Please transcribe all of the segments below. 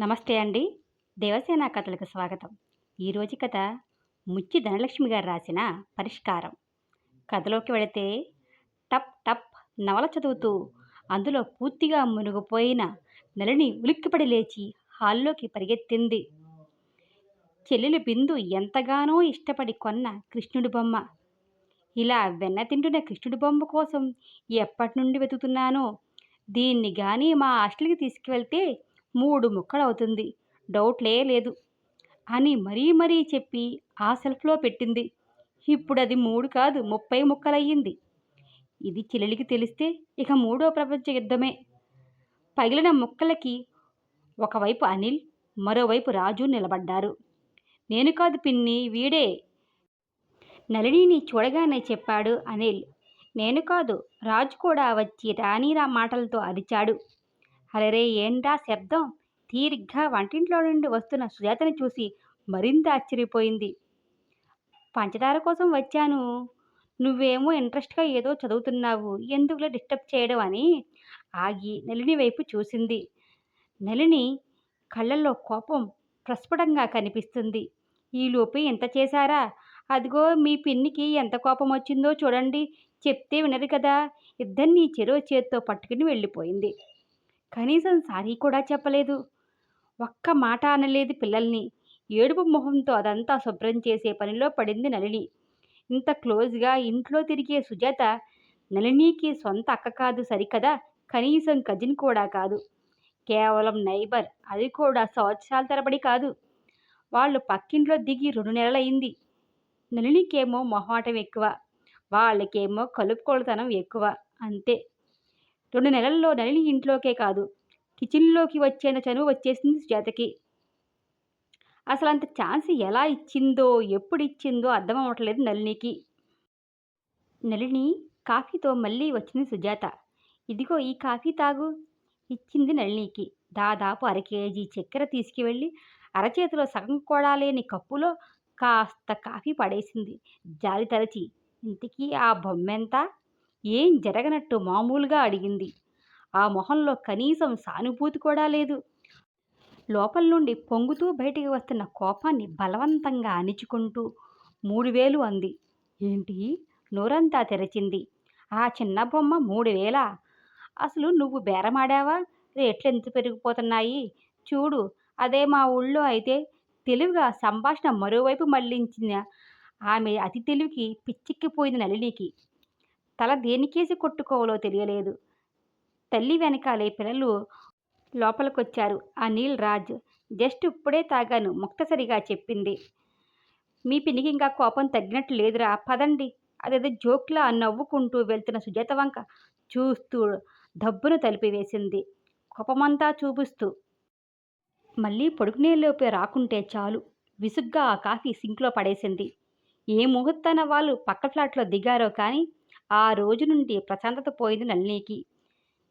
నమస్తే అండి. దేవసేన కథలకు స్వాగతం. ఈరోజు కథ ముచ్చి ధనలక్ష్మి గారు రాసిన పరిష్కారం. కథలోకి వెళితే టప్ టప్ నవల చదువుతూ అందులో పూర్తిగా మునిగిపోయిన నలిని ఉలిక్కిపడి లేచి హాల్లోకి పరిగెత్తింది. చెల్లెలు బిందు ఎంతగానో ఇష్టపడి కొన్న కృష్ణుడి బొమ్మ. ఇలా వెన్న తింటున్న కృష్ణుడి బొమ్మ కోసం ఎప్పటి నుండి వెతుకుతున్నానో దీన్ని కానీ మా హాస్టల్కి తీసుకువెళ్తే మూడు ముక్కలవుతుంది. డౌట్లే లేదు. అని మరీ మరీ చెప్పి ఆ సెల్ఫ్లో పెట్టింది. ఇప్పుడు అది మూడు కాదు ముప్పై ముక్కలయ్యింది. ఇది చెల్లెలికి తెలిస్తే ఇక మూడో ప్రపంచ యుద్ధమే. పగిలిన ముక్కలకి ఒకవైపు అనిల్ మరోవైపు రాజు నిలబడ్డారు. నేను కాదు పిన్ని వీడే. నళినిని చూడగానే చెప్పాడు అనిల్. నేను కాదు రాజు కూడా వచ్చి రాణీరా మాటలతో అరిచాడు. అరెరే ఏంటా శబ్దం? తీరిగ్గా వంటింట్లో నుండి వస్తున్న సుజాతని చూసి మరింత ఆశ్చర్యపోయింది. పంచదార కోసం వచ్చాను. నువ్వేమో ఇంట్రెస్ట్గా ఏదో చదువుతున్నావు ఎందుకులో డిస్టర్బ్ చేయడం అని ఆగి నలిని వైపు చూసింది. నలిని కళ్ళల్లో కోపం ప్రస్ఫుటంగా కనిపిస్తుంది. ఈలోపు ఎంత చేశారా? అదిగో మీ పిన్నికి ఎంత కోపం వచ్చిందో చూడండి చెప్తే వినరు కదా? ఇద్దరిని చెరో చేత్తో పట్టుకుని వెళ్ళిపోయింది. కనీసం సారీ కూడా చెప్పలేదు. ఒక్క మాట అనలేదు పిల్లల్ని. ఏడుపు మొహంతో అదంతా శుభ్రం చేసే పనిలో పడింది నళిని. ఇంత క్లోజ్గా ఇంట్లో తిరిగే సుజాత నళినికి సొంత అక్క కాదు సరికదా? కనీసం కజిన్ కూడా కాదు. కేవలం నైబర్. అది కూడా సంవత్సరాల తరబడి కాదు. వాళ్ళు పక్కింట్లో దిగి రెండు నెలలైంది నళినికేమో మొహాటం ఎక్కువ. వాళ్ళకేమో కలుపుకోలుతనం ఎక్కువ. అంతే. రెండు నెలల్లో నలిని ఇంట్లోకే కాదు కిచెన్లోకి వచ్చేంత చనువు వచ్చేసింది సుజాతకి. అసలు అంత ఛాన్స్ ఎలా ఇచ్చిందో ఎప్పుడు ఇచ్చిందో అర్థం అవ్వట్లేదు నళినికి. నళిని కాఫీతో మళ్ళీ వచ్చింది సుజాత. ఇదిగో ఈ కాఫీ తాగు ఇచ్చింది నళినికి. దాదాపు అర కేజీ చక్కెర తీసుకువెళ్ళి అరచేతిలో సగం కూడా లేని కప్పులో కాస్త కాఫీ పడేసింది. జాలి తరచి ఇంటికి ఆ బొమ్మెంత? ఏం జరగనట్టు మామూలుగా అడిగింది. ఆ మొహంలో కనీసం సానుభూతి కూడా లేదు. లోపల నుండి పొంగుతూ బయటికి వస్తున్న కోపాన్ని బలవంతంగా అణిచుకుంటూ మూడు వేలు అంది. ఏంటి? నోరంతా తెరచింది. ఆ చిన్న బొమ్మ మూడు వేలా? అసలు నువ్వు బేరమాడావా? రేట్లు ఎంత పెరిగిపోతున్నాయి? చూడు అదే మా ఊళ్ళో అయితే తెలివిగా సంభాషణ మరోవైపు మళ్ళించిన ఆమె అతి తెలివికి పిచ్చిక్కిపోయింది నళినికి. తల దేనికేసి కొట్టుకోవాలో తెలియలేదు. తల్లి వెనకాలే పిల్లలు లోపలికొచ్చారు. అనిల్ రాజ్ జస్ట్ ఇప్పుడే తాగాను ముక్తసరిగా చెప్పింది. మీ పినికి ఇంకా కోపం తగ్గినట్టు లేదురా పదండి. అదేదో జోక్లా నవ్వుకుంటూ వెళ్తున్న సుజాత వంక చూస్తూ దబ్బును తలిపివేసింది. కోపమంతా చూపిస్తూ మళ్ళీ పొడుకునేలోపే రాకుంటే చాలు విసుగ్గా ఆ కాఫీ సింక్లో పడేసింది. ఏ ముహూర్తాన వాళ్ళు పక్క ఫ్లాట్లో దిగారో కానీ ఆ రోజు నుండి ప్రశాంతత పోయింది నళినికి.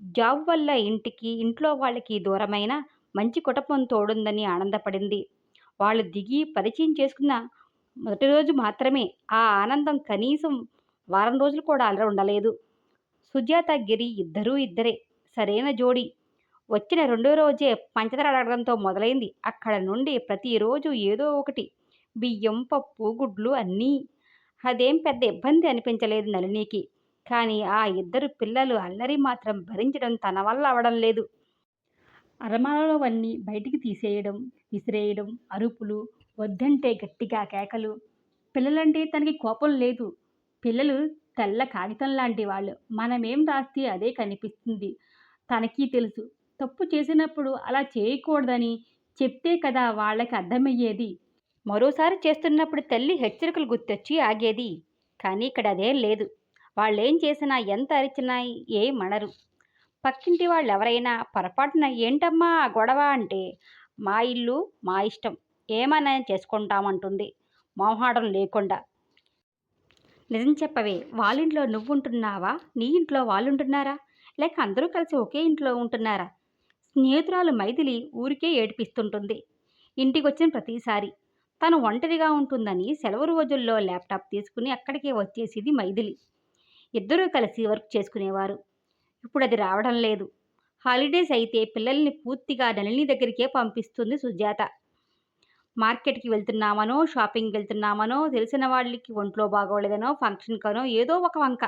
జాబ్ వల్ల ఇంటికి ఇంట్లో వాళ్ళకి దూరమైన మంచి కుటుంబం తోడుందని ఆనందపడింది. వాళ్ళు దిగి పరిచయం చేసుకున్న మొదటి రోజు మాత్రమే ఆ ఆనందం కనీసం వారం రోజులు కూడా అలా ఉండలేదు. సుజాత గిరి ఇద్దరూ ఇద్దరే. సరైన జోడి. వచ్చిన రెండో రోజే పంచదార అడగడంతో మొదలైంది. అక్కడ నుండి ప్రతిరోజు ఏదో ఒకటి. బియ్యం పప్పు గుడ్లు అన్నీ అదేం పెద్ద ఇబ్బంది అనిపించలేదు నళినికి. కానీ ఆ ఇద్దరు పిల్లలు అల్లరి మాత్రం భరించడం తన వల్ల అవడం లేదు. అరమాలలోవన్నీ బయటికి తీసేయడం విసిరేయడం అరుపులు వద్దంటే గట్టిగా కేకలు. పిల్లలంటే తనకి కోపం లేదు. పిల్లలు తెల్ల కాగితం లాంటి వాళ్ళు. మనమేం రాస్తే అదే కనిపిస్తుంది. తనకి తెలుసు. తప్పు చేసినప్పుడు అలా చేయకూడదని చెప్తే కదా వాళ్ళకి అర్థమయ్యేది. మరోసారి చేస్తున్నప్పుడు తల్లి హెచ్చరికలు గుర్తొచ్చి ఆగేది. కానీ ఇక్కడ అదేం లేదు. వాళ్ళేం చేసినా ఎంత అరిచినా ఏం మనరు పక్కింటి వాళ్ళు ఎవరైనా పొరపాటున ఏంటమ్మా ఆ గొడవ అంటే మా ఇల్లు మా ఇష్టం. ఏమైనా చేసుకుంటామంటుంది. మోహాడం లేకుండా. నిజం చెప్పవే వాళ్ళింట్లో నువ్వుంటున్నావా? నీ ఇంట్లో వాళ్ళుంటున్నారా? లేక అందరూ కలిసి ఒకే ఇంట్లో ఉంటున్నారా? స్నేహితురాలు మైథిలి ఊరికే ఏడిపిస్తుంటుంది. ఇంటికి వచ్చిన ప్రతిసారి తను ఒంటరిగా ఉంటుందని సెలవు రోజుల్లో ల్యాప్టాప్ తీసుకుని అక్కడికే వచ్చేసేది మైథిలి. ఇద్దరూ కలిసి వర్క్ చేసుకునేవారు. ఇప్పుడు అది రావడం లేదు. హాలిడేస్ అయితే పిల్లల్ని పూర్తిగా నళిని దగ్గరికే పంపిస్తుంది సుజాత. మార్కెట్కి వెళ్తున్నామనో షాపింగ్కి వెళ్తున్నామనో తెలిసిన వాళ్ళకి ఒంట్లో బాగోలేదనో ఫంక్షన్కనో ఏదో ఒక వంక.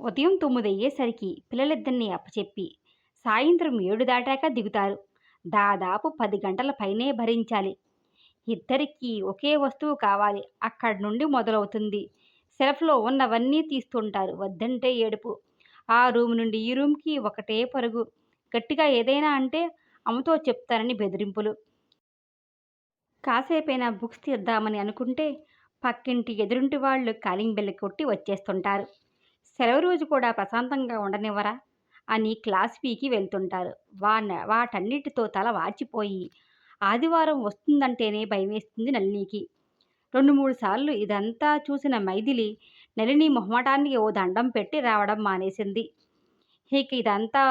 ఉదయం తొమ్మిది అయ్యేసరికి పిల్లలిద్దరిని అప్పచెప్పి సాయంత్రం ఏడు దాటాక దిగుతారు. దాదాపు పది గంటల పైనే భరించాలి. ఇద్దరికీ ఒకే వస్తువు కావాలి. అక్కడి నుండి మొదలవుతుంది. సెల్ఫ్లో ఉన్నవన్నీ తీస్తుంటారు. వద్దంటే ఏడుపు. ఆ రూమ్ నుండి ఈ రూమ్కి ఒకటే పరుగు. గట్టిగా ఏదైనా అంటే అమ్మతో చెప్తారని బెదిరింపులు. కాసేపైనా బుక్స్ తీద్దామని అనుకుంటే పక్కింటి ఎదురింటి వాళ్ళు కాలింగ్ బెల్ కొట్టి వచ్చేస్తుంటారు. సెలవు రోజు కూడా ప్రశాంతంగా ఉండనివ్వరా? అని క్లాస్ పీకి వెళ్తుంటారు. వా వాటన్నిటితో తల వాచిపోయి ఆదివారం వస్తుందంటేనే భయమేస్తుంది నళినికి. రెండు మూడు సార్లు ఇదంతా చూసిన మైథిలి నళిని మొహమాటానికి ఓ దండం పెట్టి రావడం మానేసింది. ఇక ఇదంతా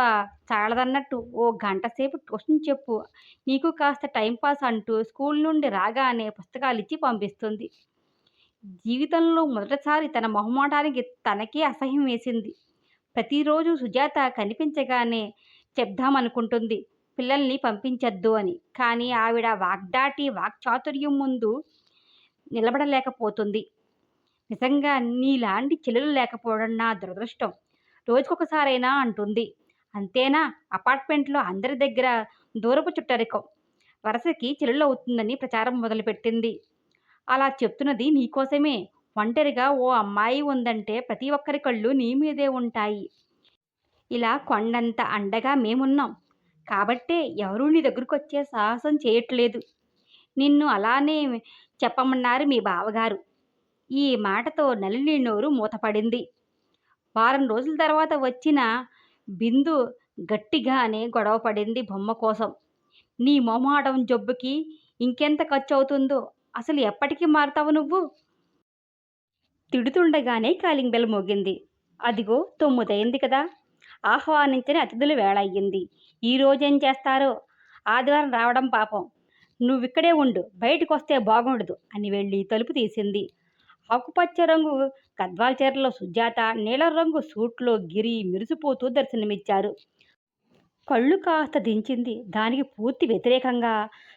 చాలదన్నట్టు ఓ గంట సేపు ట్యూషన్ చెప్పు నీకు కాస్త టైంపాస్ అంటూ స్కూల్ నుండి రాగానే పుస్తకాలు ఇచ్చి పంపిస్తుంది. జీవితంలో మొదటిసారి తన మొహమాటానికి తనకే అసహ్యం వేసింది. ప్రతిరోజు సుజాత కనిపించగానే చెప్దామనుకుంటుంది. పిల్లల్ని పంపించద్దు అని. కానీ ఆవిడ వాగ్దాటి వాక్చాతుర్యం ముందు నిలబడలేకపోతుంది. నిజంగా నీలాంటి చెల్లెలు లేకపోవడం నా దురదృష్టం. రోజుకొకసారైనా అంటుంది. అంతేనా? అపార్ట్మెంట్లో అందరి దగ్గర దూరపు చుట్టరికం. వరసకి చెల్లెలు అవుతుందని ప్రచారం మొదలుపెట్టింది. అలా చెప్తున్నది నీకోసమే. ఒంటరిగా ఓ అమ్మాయి ఉందంటే ప్రతి ఒక్కరి కళ్ళు నీ మీదే ఉంటాయి. ఇలా కొండంత అండగా మేమున్నాం. కాబట్టే ఎవరూ నీ దగ్గరకు వచ్చే సాహసం చేయట్లేదు. నిన్ను అలానే చెప్పమన్నారు మీ బావగారు. ఈ మాటతో నలిని నోరు మూతపడింది. వారం రోజుల తర్వాత వచ్చిన బిందు గట్టిగానే గొడవ పడింది బొమ్మ కోసం. నీ మొహమాటం జబ్బుకి ఇంకెంత ఖర్చు అవుతుందో అసలు ఎప్పటికీ మారుతావు నువ్వు? తిడుతుండగానే కాలింగ్ బెల్ మోగింది. అదిగో తొమ్మిదయింది కదా! ఆహ్వానించని అతిథులు వేళ అయ్యింది ఈ రోజేం చేస్తారో? ఆదివారం రావడం పాపం. నువ్విక్కడే ఉండు బయటకు వస్తే బాగుండదు అని వెళ్ళి తలుపు తీసింది. ఆకుపచ్చ రంగు గద్వాల చీరలో సుజాత నీలం రంగు సూట్లో గిరి మెరిసిపోతూ దర్శనమిచ్చారు. కళ్ళు కాస్త దించింది. దానికి పూర్తి వ్యతిరేకంగా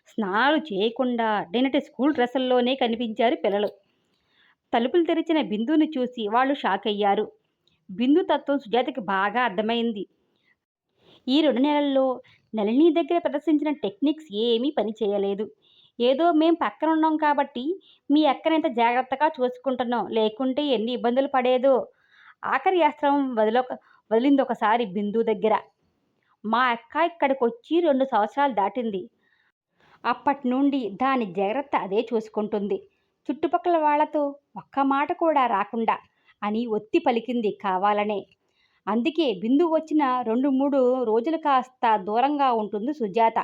స్నానాలు చేయకుండా నిన్నటి స్కూల్ డ్రెస్సుల్లోనే కనిపించారు పిల్లలు. తలుపులు తెరిచిన బిందుని చూసి వాళ్ళు షాక్ అయ్యారు బిందు తత్వం సుజాతకి బాగా అర్థమైంది. ఈ రెండు నెలల్లో నళిని దగ్గర ప్రదర్శించిన టెక్నిక్స్ ఏమీ పని చేయలేదు ఏదో మేం పక్కన ఉన్నాం కాబట్టి మీ అక్కనెంత జాగ్రత్తగా చూసుకుంటున్నాం లేకుంటే ఎన్ని ఇబ్బందులు పడేదో. ఆఖరి అస్త్రం వదిలొక వదిలింది ఒకసారి బిందు దగ్గర. మా అక్క ఇక్కడికి వచ్చి రెండు సంవత్సరాలు దాటింది. అప్పటి నుండి దాని జాగ్రత్త అదే చూసుకుంటుంది. చుట్టుపక్కల వాళ్ళతో ఒక్క మాట కూడా రాకుండా అని ఒత్తి పలికింది కావాలనే. అందుకే బిందు వచ్చిన రెండు మూడు రోజులు కాస్త దూరంగా ఉంటుంది సుజాత.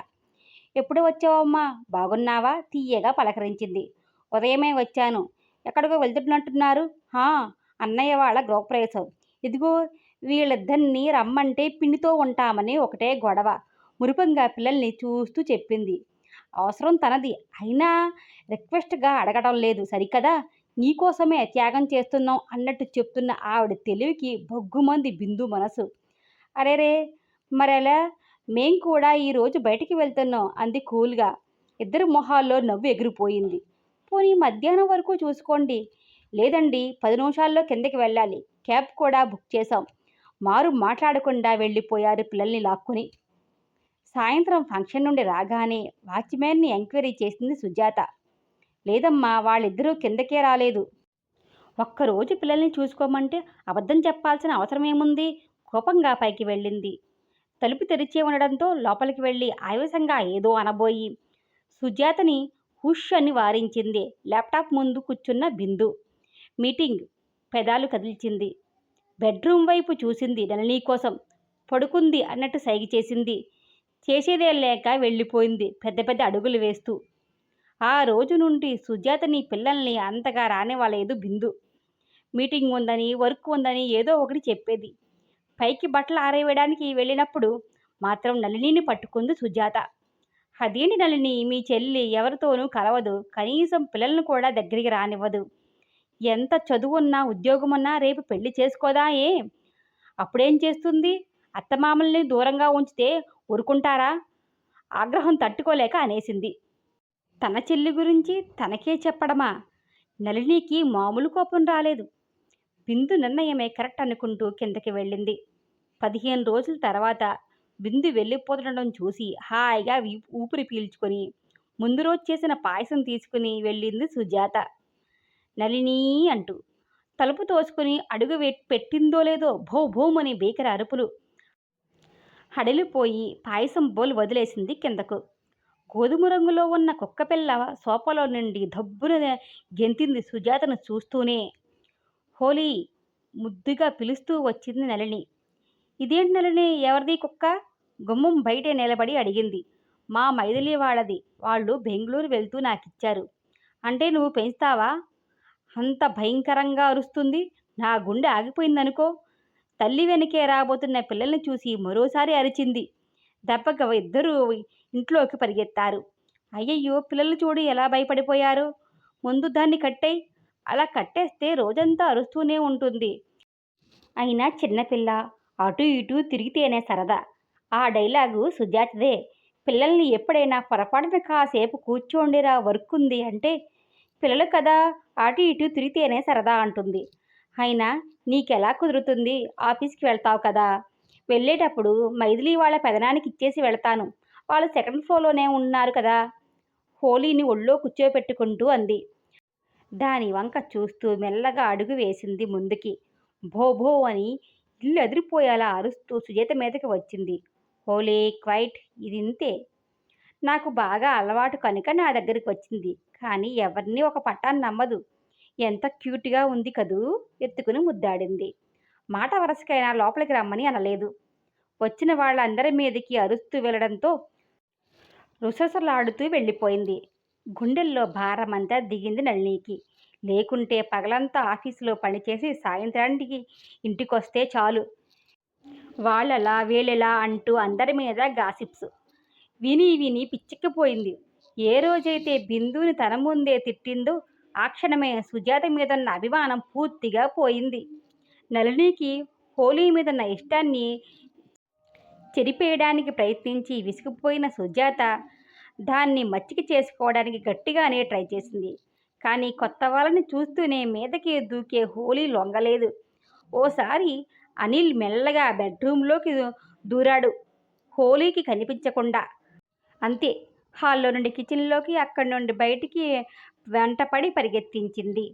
ఎప్పుడు వచ్చావమ్మా? బాగున్నావా? తీయగా పలకరించింది. ఉదయమే వచ్చాను. ఎక్కడికో వెళ్తున్నట్టున్నారు? హా అన్నయ్య వాళ్ళ గృహప్రవేశం. ఇదిగో వీళ్ళిద్దరిని రమ్మంటే పిండితో ఉంటామని ఒకటే గొడవ. మురిపంగా పిల్లల్ని చూస్తూ చెప్పింది. అవసరం తనది. అయినా రిక్వెస్ట్గా అడగడం లేదు. సరికదా? నీకోసమే త్యాగం చేస్తున్నాం అన్నట్టు చెప్తున్న ఆవిడ తెలివికి బొగ్గుమంది బిందు మనసు. అరేరే మరెలా మేం కూడా ఈరోజు బయటికి వెళ్తున్నాం అంది కూల్గా. ఇద్దరు మొహాల్లో నవ్వు ఎగిరిపోయింది. పోనీ మధ్యాహ్నం వరకు చూసుకోండి. లేదండి పది నిమిషాల్లో కిందకి వెళ్ళాలి. క్యాబ్ కూడా బుక్ చేశాం. మారు మాట్లాడకుండా వెళ్ళిపోయారు పిల్లల్ని లాక్కుని. సాయంత్రం ఫంక్షన్ నుండి రాగానే వాచ్మ్యాన్ని ఎంక్వైరీ చేసింది సుజాత. లేదమ్మా వాళ్ళిద్దరూ కిందకే రాలేదు. ఒక్కరోజు పిల్లల్ని చూసుకోమంటే అబద్ధం చెప్పాల్సిన అవసరం ఏముంది కోపంగా పైకి వెళ్ళింది. తలుపు తెరిచే ఉండడంతో లోపలికి వెళ్ళి ఆవేశంగా ఏదో అనబోయి సుజాతని హుష్ అని వారించింది. ల్యాప్టాప్ ముందు కూర్చున్న బిందు. మీటింగ్ పెదాలు కదిల్చింది. బెడ్రూమ్ వైపు చూసింది నళిని కోసం. పడుకుంది అన్నట్టు సైగ చేసింది. చేసేదే లేక వెళ్ళిపోయింది పెద్ద పెద్ద అడుగులు వేస్తూ. ఆ రోజు నుండి సుజాతని పిల్లల్ని అంతగా రానివ్వలేదు బిందు. మీటింగ్ ఉందని వర్క్ ఉందని ఏదో ఒకటి చెప్పేది. పైకి బట్టలు ఆరేయడానికి వెళ్ళినప్పుడు మాత్రం నళినిని పట్టుకుంది సుజాత. అదేంటి నళిని? మీ చెల్లి ఎవరితోనూ కలవదు. కనీసం పిల్లలను కూడా దగ్గరికి రానివ్వదు. ఎంత చదువున్నా ఉద్యోగమున్నా రేపు పెళ్ళి చేసుకోదా ఏ? అప్పుడేం చేస్తుంది? అత్తమామల్ని దూరంగా ఉంచితే ఊరుకుంటారా? ఆగ్రహం తట్టుకోలేక అనేసింది. తన చెల్లి గురించి తనకే చెప్పడమా? నళినికి మామూలు కోపం రాలేదు. బిందు నిర్ణయమే కరెక్ట్ అనుకుంటూ కిందకి వెళ్ళింది. పదిహేను రోజుల తర్వాత బిందు వెళ్ళిపోతుండడం చూసి హాయిగా ఊపిరి పీల్చుకొని ముందు రోజు చేసిన పాయసం తీసుకుని వెళ్ళింది సుజాత. నళిని అంటూ తలుపు తోసుకుని అడుగు పెట్టిందో లేదో భో భోమని బీకర అరుపులు. హడలిపోయి పాయసం బోలు వదిలేసింది కిందకు. గోధుమ రంగులో ఉన్న కుక్కపిల్ల సోఫాలో నుండి దబ్బున గెంతింది సుజాతను చూస్తూనే. హోలీ ముద్దుగా పిలుస్తూ వచ్చింది నలిని ఇదేంటి నలిని ఎవరిది కుక్క? గుమ్మం బయటే నిలబడి అడిగింది. మా మైథిలి వాళ్ళది. వాళ్ళు బెంగళూరు వెళ్తూ నాకిచ్చారు. అంటే నువ్వు పెంచుతావా? అంత భయంకరంగా అరుస్తుంది. నా గుండె ఆగిపోయిందనుకో. తల్లి వెనకే రాబోతున్న పిల్లల్ని చూసి మరోసారి అరిచింది. దెబ్బగా ఇద్దరూ ఇంట్లోకి పరిగెత్తారు. అయ్యయ్యో! పిల్లలు చూడు ఎలా భయపడిపోయారు. ముందు దాన్ని కట్టేయ్. అలా కట్టేస్తే రోజంతా అరుస్తూనే ఉంటుంది. అయినా చిన్నపిల్ల అటు ఇటు తిరిగితేనే సరదా. ఆ డైలాగు సుజాతదే. పిల్లల్ని ఎప్పుడైనా పొరపాటున కాసేపు కూర్చోండిరా వర్క్ ఉంది అంటే పిల్లలు కదా అటు ఇటు తిరిగితేనే సరదా అంటుంది. అయినా నీకెలా కుదురుతుంది? ఆఫీస్కి వెళ్తావు కదా. వెళ్ళేటప్పుడు మైథిలి వాళ్ళ పెదనానికి ఇచ్చేసి వెళ్తాను. వాళ్ళు సెకండ్ ఫ్లోర్లోనే ఉన్నారు కదా. హోలీని ఒళ్ళో కూర్చోపెట్టుకుంటూ అంది. దాని వంక చూస్తూ మెల్లగా అడుగు వేసింది ముందుకి. భో భో అని ఇల్లు ఎదిరిపోయేలా అరుస్తూ సుజేత మీదకి వచ్చింది. హోలీ క్వైట్ ఇది ఇంతే నాకు బాగా అలవాటు కనుక నా దగ్గరికి వచ్చింది. కానీ ఎవరిని ఒక పట్టాన్ని నమ్మదు. ఎంత క్యూట్గా ఉంది కదూ ఎత్తుకుని ముద్దాడింది. మాట వరసకైనా లోపలికి రమ్మని అనలేదు. వచ్చిన వాళ్ళందరి మీదకి అరుస్తూ వెళ్ళడంతో రుససలాడుతూ వెళ్ళిపోయింది. గుండెల్లో భారమంతా దిగింది నళినికి. లేకుంటే పగలంతా ఆఫీసులో పనిచేసి సాయంత్రానికి ఇంటికొస్తే చాలు. వాళ్ళలా వీళ్ళలా అంటూ అందరి మీద గాసిప్స్. విని విని పిచ్చెక్కిపోయింది. ఏ రోజైతే బిందుని తన ముందే తిట్టిందో ఆ క్షణమే సుజాత మీదన్న అభిమానం పూర్తిగా పోయింది. నళినికి హోలీ మీదన్న ఇష్టాన్ని చెరిపేయడానికి ప్రయత్నించి విసిగిపోయిన సుజాత దాన్ని మచ్చిక చేసుకోవడానికి గట్టిగానే ట్రై చేసింది. కానీ కొత్త వాళ్ళని చూస్తూనే మీదకి దూకే హోలీ లొంగలేదు. ఓసారి అనిల్ మెల్లగా బెడ్రూమ్లోకి దూరాడు. హోలీకి కనిపించకుండా. అంతే హాల్లో నుండి కిచెన్లోకి అక్కడి నుండి బయటికి వెంటపడి పరిగెత్తించింది.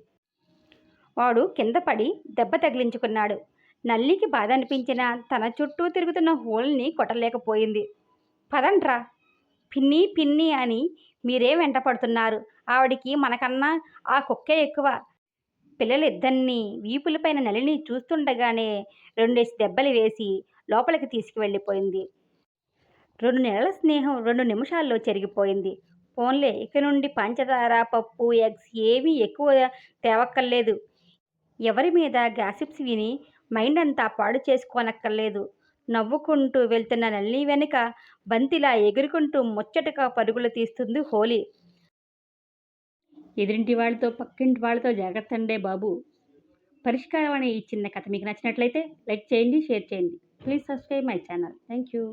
వాడు కింద పడి దెబ్బ తగిలించుకున్నాడు. నల్లికి బాధ అనిపించినా తన చుట్టూ తిరుగుతున్న హోల్ని కొట్టలేకపోయింది. పదంట్రా పిన్ని పిన్ని అని మీరే వెంట పడుతున్నారు ఆవిడికి మనకన్నా ఆ కుక్కే ఎక్కువ. పిల్లలిద్దరినీ వీపులపైన నలిని చూస్తుండగానే రెండేసి దెబ్బలు వేసి లోపలికి తీసుకువెళ్ళిపోయింది. రెండు నెలల స్నేహం రెండు నిమిషాల్లో చెరిగిపోయింది. ఫోన్లే ఇక నుండి పంచదార పప్పు ఎగ్స్ ఏమీ ఎక్కువ తేవక్కర్లేదు. ఎవరి మీద గ్యాసిప్స్ విని మైండ్ అంతా పాడు చేసుకోనక్కర్లేదు. నవ్వుకుంటూ వెళ్తున్న నల్లి వెనుక. బంతిలా ఎగురుకుంటూ ముచ్చటగా పరుగులు తీస్తుంది హోలీ. ఎదురింటి వాళ్ళతో పక్కింటి వాళ్ళతో జాగ్రత్త అండే బాబు. పరిష్కారం అనే ఈ చిన్న కథ మీకు నచ్చినట్లయితే లైక్ చేయండి షేర్ చేయండి. Please subscribe my channel. Thank you